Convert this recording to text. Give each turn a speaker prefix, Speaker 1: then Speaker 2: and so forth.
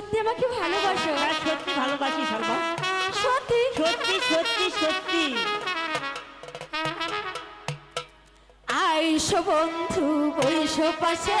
Speaker 1: সত্যি আমাকে ভালোবাসো।
Speaker 2: হ্যাঁ সত্যি ভালোবাসি শর্মা
Speaker 1: সত্যি?
Speaker 2: সত্যি সত্যি সত্যি।
Speaker 1: আইসো বন্ধু বৈশো পাশে।